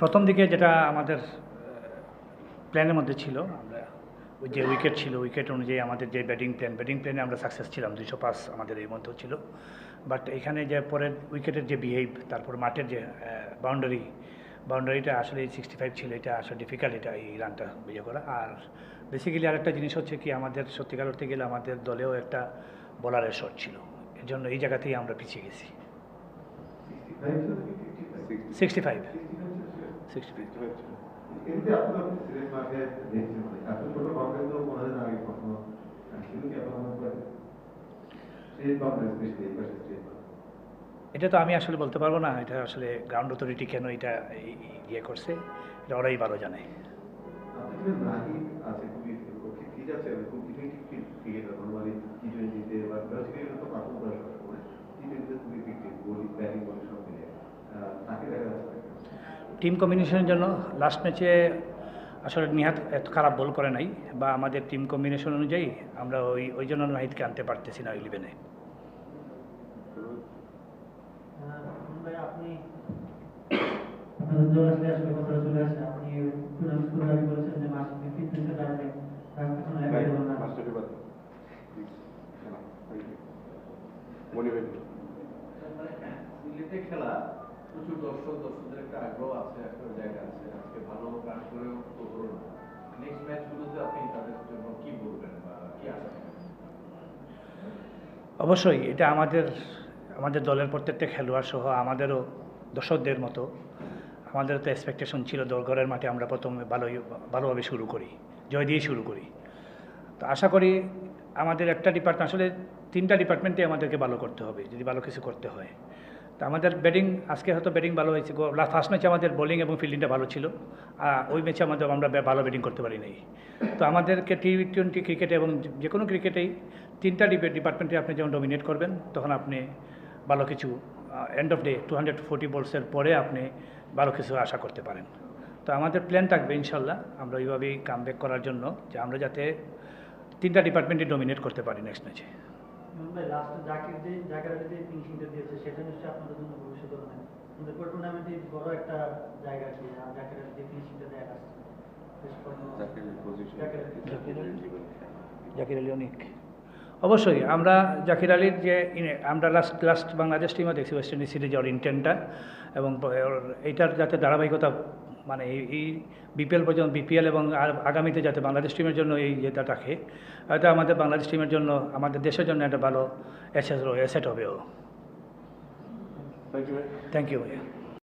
প্রথম দিকে যেটা আমাদের প্ল্যানের মধ্যে ছিল আমরা ওই যে উইকেট ছিল উইকেট অনুযায়ী আমাদের যে ব্যাটিং প্ল্যান ব্যাটিং প্ল্যানে আমরা সাকসেস ছিলাম দুইশো পাস আমাদের এই মধ্যেও ছিল। বাট এখানে যে পরের উইকেটের যে বিহেভ তারপর মাঠের যে বাউন্ডারি বাউন্ডারিটা আসলে সিক্সটি ফাইভ ছিল এটা আসলে ডিফিকাল্ট এটা এই রানটা বিয়ে করা। আর বেসিক্যালি আরেকটা জিনিস হচ্ছে কি আমাদের সত্যিকার অর্থে গেলে আমাদের দলেও একটা বলারের শট ছিল। এর জন্য এই জায়গাতেই আমরা পিছিয়ে গেছি। সিক্সটি ফাইভ সিক্সটি ফাইভ আপনার দেখছেন মানে তো মনে হয় আগে কখনো কি আপনার করেন এটা তো আমি আসলে বলতে পারব না এটা আসলে গ্রাউন্ড অথরিটি কেন এটা ইয়ে করছে এটা ওরাই ভালো জানে। ঠিক আছে টিম কম্বিনেশনের জন্য লাস্ট ম্যাচে আসলে নিহাত এত খারাপ বল করে নাই বা আমাদের টিম কম্বিনেশন অনুযায়ী আমরা ওই ওই জন্য নাহিদকে আনতে পারতেছি না ইলেভেনে মনে হয় খেলা। প্রচুর দর্শক, দর্শকদের একটা আগ্রহ আছে, একটা জায়গা আছে। আজকে ভালো রান করেও তো আপনি তাদের জন্য কি বলবেন বা কি আশা অবশ্যই, এটা আমাদের আমাদের দলের প্রত্যেকটা খেলোয়াড় সহ আমাদেরও দর্শকদের মতো আমাদের তো এক্সপেকটেশন ছিল দরগড়ের মাঠে আমরা প্রথমে ভালোই, ভালোভাবে শুরু করি, জয় দিয়ে শুরু করি। তো আশা করি আমাদের একটা ডিপার্টমেন্ট আসলে তিনটা ডিপার্টমেন্টে আমাদেরকে ভালো করতে হবে, যদি ভালো কিছু করতে হয়। তো আমাদের ব্যাটিং, আজকে হয়তো ব্যাটিং ভালো হয়েছে। ফার্স্ট ম্যাচে আমাদের বোলিং এবং ফিল্ডিংটা ভালো ছিল। আর ওই ম্যাচে আমাদের আমরা ভালো ব্যাটিং করতে পারি নাই তো আমাদেরকে টি টোয়েন্টি ক্রিকেটে এবং যে কোনো ক্রিকেটেই তিনটা ডিপার্টমেন্টে আপনি যখন ডমিনেট করবেন, তখন আপনি ভালো কিছু end of day two hundred forty বলসের পরে আপনি ভালো কিছু আশা করতে পারেন। তো আমাদের প্ল্যান থাকবে ইনশাল্লাহ আমরা ওইভাবেই কাম করার জন্য যে আমরা যাতে তিনটা ডিপার্টমেন্টে ডমিনেট করতে পারি নেক্সট ম্যাচে ভাই লাস্টে জাকির যে জাকির আলী যে ফিনিশিংটা দিয়েছে সেটা নিশ্চয়ই আপনাদের জন্য ভবিষ্যৎ মানে আমাদের টুর্নামেন্টে বড় একটা জায়গা আর জাকির আলী যে ফিনিশিংটা দেয় আসছে বেশ জাকির আলী। জাকির আলী অনেক। অবশ্যই আমরা জাকির আলীর যে ইনে- আমরা লাস্ট লাস্ট বাংলাদেশ টিমও দেখছি ওয়েস্ট ইন্ডিজ সিরিজে ওর ইন্টেন্টটা এবং এইটার যাতে ধারাবাহিকতা মানে এই এই বিপিএল পর্যন্ত বিপিএল এবং আর আগামীতে যাতে বাংলাদেশ টিমের জন্য এই যেটা রাখে হয়তো আমাদের বাংলাদেশ টিমের জন্য আমাদের দেশের জন্য একটা ভালো অ্যাসেট অ্যাসেট হবে ও। থ্যাংক ইউ থ্যাংক ইউ ভাইয়া।